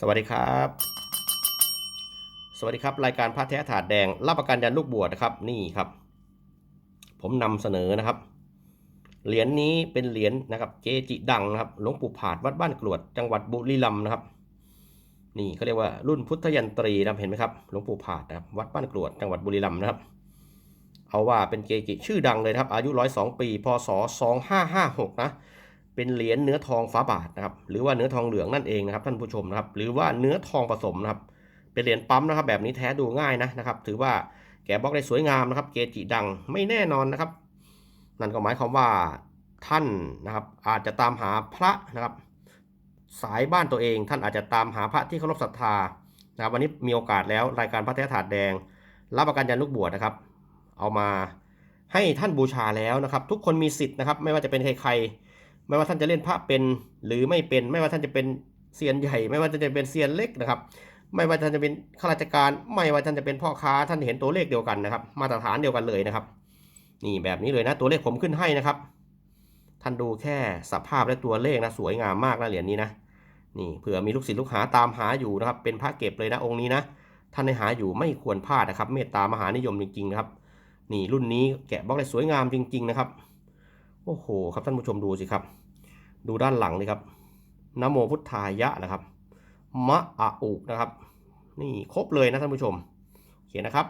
สวัสดีครับ สวัสดีครับ รายการพระแท้ถาดแดง รับประกันยันลูกบวชนะครับนี่ครับ ผมนำเสนอนะครับ เหรียญนี้เป็นเหรียญนะครับเกจิดังนะครับหลวงปู่ผาดวัดบ้านกรวดจังหวัดบุรีรัมย์นะครับ นี่เขาเรียกว่ารุ่นพุทธยันตรีนะเห็นไหมครับหลวงปู่ผาดนะครับวัดบ้านกรวดจังหวัดบุรีรัมย์นะครับ เอาว่าเป็นเกจิชื่อดังเลยครับ อายุร้อยสองปีพศสองห้าห้าหกนะ เป็นเหรียญเนื้อทองฝาบาทนะครับ หรือว่าเนื้อทองเหลืองนั่นเองนะครับท่านผู้ชมนะครับ หรือว่าเนื้อทองผสมนะครับ เป็นเหรียญปั๊มนะครับ แบบนี้แท้ดูง่ายนะนะครับ ถือว่าแกะบล็อกได้สวยงามนะครับ เกจิดังไม่แน่นอนนะครับ นั่นก็หมายความว่าท่านนะครับ อาจจะตามหาพระนะครับ สายบ้านตัวเองท่านอาจจะตามหาพระที่เคารพศรัทธานะครับ วันนี้มีโอกาสแล้วรายการพระแท้ถาดแดง รับประกันยันลูกบวชนะครับ เอามาให้ท่านบูชาแล้วนะครับ ทุกคนมีสิทธิ์นะครับ ไม่ว่าจะเป็นใครๆ ไม่ว่าท่านจะเล่นพระเป็นหรือไม่เป็น ไม่ว่าท่านจะเป็นเซียนใหญ่ ไม่ว่าท่านจะเป็นเซียนเล็กนะครับ ไม่ว่าท่านจะเป็นข้าราชการ ไม่ว่าท่านจะเป็นพ่อค้าท่านเห็นตัวเลขเดียวกันนะครับ มาตรฐานเดียวกันเลยนะครับ นี่แบบนี้เลยนะตัวเลขผมขึ้นให้นะครับ ท่านดูแค่สภาพและตัวเลขนะสวยงามมากนะเหรียญนี้นะนี่เผื่อมีลูกศิษย์ลูกหาตามหาอยู่นะครับ เป็นพระเก็บเลยนะองค์นี้นะท่านในหาอยู่ไม่ควรพลาดนะครับ เมตตามหานิยมจริงๆนะครับ นี่รุ่นนี้แกะบล็อกได้สวยงามจริง ๆ นะครับ โอ้โหครับท่านผู้ชมดูสิครับ ดูด้านหลังนี่ครับนโมพุทธายะนะครับ มะอะอุนะครับ นี่ครบเลยนะท่านผู้ชม เขียนนะครับ